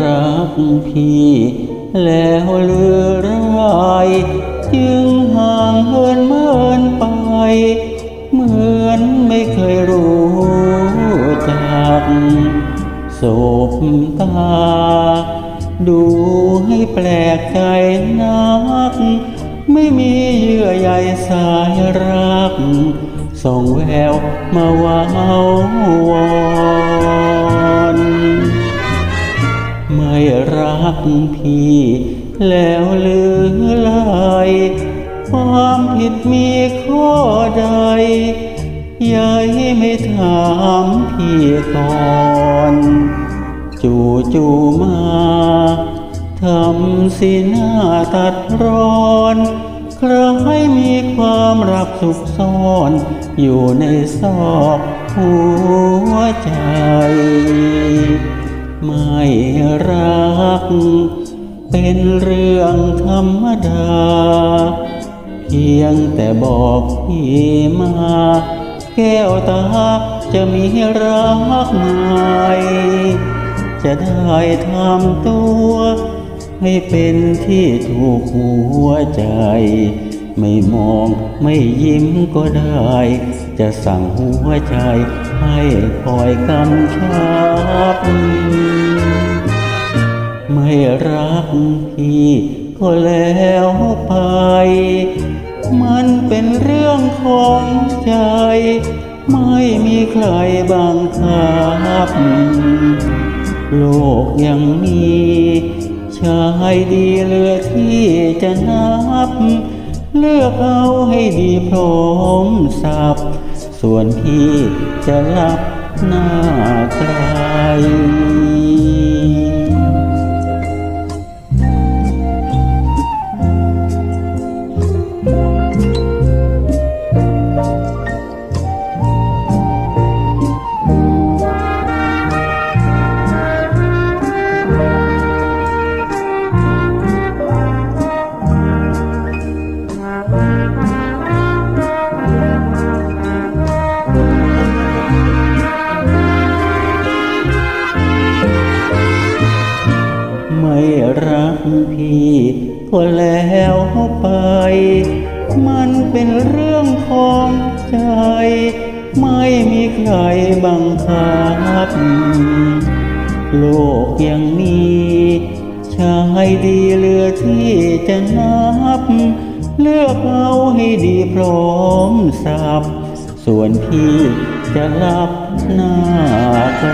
รักพี่ แล้วเลือร้ายจึงห่างเหินเมินไป เหมือนไม่เคยรู้จักสบตา ดูให้แปลกใจนัก ไม่มีเยื่อใยสายรัก ส่องแววมาว้าวอน ไม่รักพี่ แล้วเลือลายความผิดมีข้อใดยายไม่ถามพี่ก่อนจู่จู่มาทำสีหน้าตัดร้อนใครให้มีความรักสุขซ่อน อยู่ในซอกหัวใจ ไม่รัก เป็นเรื่องธรรมดา เพียงแต่บอกพี่มา แก้วตาจะมีรักไหมจะได้ทำตัว ให้เป็นที่ถูกหัวใจ ไม่มองไม่ยิ้มก็ได้ จะสั่งหัวใจให้คอยกำชับ ไม่รักพี่ก็แล้วไป มันเป็นเรื่องของใจ ไม่มีใครบังคับ โลกยังมีชายดีเหลือที่จะนับ เลือกเอาให้ดีพร้อมสับ ส่วนพี่จะรับหน้าไกล รักพี่ก็แล้วไป มันเป็นเรื่องของใจ ไม่มีใครบังคับ โลกยังมีชายดีเหลือที่จะนับ เลือกเอาให้ดีพร้อมสับ ส่วนพี่จะรับหน้าไกล